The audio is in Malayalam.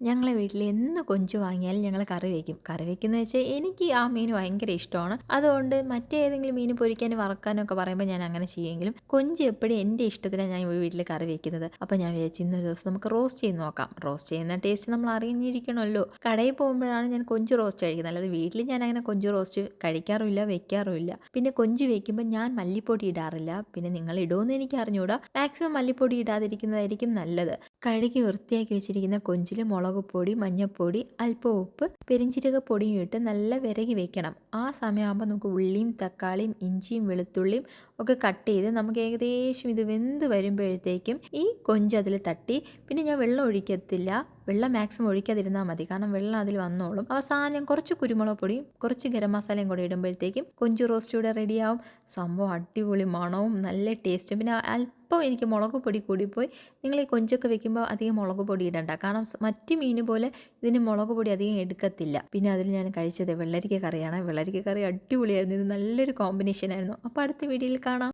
ഞങ്ങളെ വീട്ടിൽ എന്ന് കൊഞ്ച് വാങ്ങിയാലും ഞങ്ങൾ കറി വയ്ക്കും കറി വയ്ക്കുന്ന വെച്ചാൽ എനിക്ക് ആ മീൻ ഭയങ്കര ഇഷ്ടമാണ്. അതുകൊണ്ട് മറ്റേതെങ്കിലും മീൻ പൊരിക്കാനും വറക്കാനും ഒക്കെ പറയുമ്പോൾ ഞാൻ അങ്ങനെ ചെയ്യുമെങ്കിലും കൊഞ്ച് എപ്പോഴും എന്റെ ഇഷ്ടത്തിലാണ് ഞാൻ വീട്ടിൽ കറി വയ്ക്കുന്നത് അപ്പോൾ ഞാൻ വിചാരിച്ചു ഇന്നൊരു ദിവസം നമുക്ക് റോസ്റ്റ് ചെയ്ത് നോക്കാം. റോസ്റ്റ് ചെയ്യുന്ന ടേസ്റ്റ് നമ്മൾ അറിഞ്ഞിരിക്കണമല്ലോ. കടയിൽ പോകുമ്പോഴാണ് ഞാൻ കൊഞ്ച് റോസ്റ്റ് കഴിക്കുന്നത്. അല്ലാതെ വീട്ടിൽ ഞാൻ അങ്ങനെ കൊഞ്ച് റോസ്റ്റ് കഴിക്കാറുമില്ല വെക്കാറുമില്ല. പിന്നെ കൊഞ്ച് വയ്ക്കുമ്പോൾ ഞാൻ മല്ലിപ്പൊടി ഇടാറില്ല. പിന്നെ നിങ്ങൾ ഇടുമെന്ന് എനിക്ക് അറിഞ്ഞുകൂടാ മാക്സിമം മല്ലിപ്പൊടി ഇടാതിരിക്കുന്നതായിരിക്കും നല്ലത്. കഴുകി വൃത്തിയാക്കി വെച്ചിരിക്കുന്ന കൊഞ്ചിൽ മുളക് പൊടി മഞ്ഞൾപ്പൊടി അല്പം ഉപ്പ് പെരിഞ്ചീരക പൊടിയും ഇട്ട് നല്ല വിരകി വെക്കണം. ആ സമയമാകുമ്പോൾ നമുക്ക് ഉള്ളിയും തക്കാളിയും ഇഞ്ചിയും വെളുത്തുള്ളിയും ഒക്കെ കട്ട് ചെയ്ത് നമുക്ക് ഏകദേശം ഇത് വെന്ത് വരുമ്പോഴത്തേക്കും ഈ കൊഞ്ച് അതിൽ തട്ടി. പിന്നെ ഞാൻ വെള്ളം ഒഴിക്കത്തില്ല. വെള്ളം മാക്സിമം ഒഴിക്കാതിരുന്നാൽ മതി. കാരണം വെള്ളം അതിൽ വന്നോളും. അവസാനം കുറച്ച് കുരുമുളക് പൊടിയും കുറച്ച് ഗരം മസാലയും കൂടെ ഇടുമ്പോഴത്തേക്കും കൊഞ്ചു റോസ്റ്റ് ഇവിടെ റെഡിയാവും സംഭവം അടിപൊളി മണവും നല്ല ടേസ്റ്റും പിന്നെ അല്പം എനിക്ക് മുളക് പൊടി കൂടിപ്പോയി. നിങ്ങൾ ഈ കൊഞ്ചൊക്കെ വെക്കുമ്പോൾ അധികം മുളക് പൊടി ഇടണ്ട. കാരണം മറ്റ് മീൻ പോലെ ഇതിന് മുളക് പൊടി അധികം എടുക്കത്തില്ല. പിന്നെ അതിൽ ഞാൻ കഴിച്ചത് വെള്ളരിക്ക കറിയാണ്. വെള്ളരിക്ക കറി അടിപൊളിയായിരുന്നു. ഇത് നല്ലൊരു കോമ്പിനേഷൻ ആയിരുന്നു. അപ്പോൾ അടുത്ത വീഡിയോയിൽ കാണാം.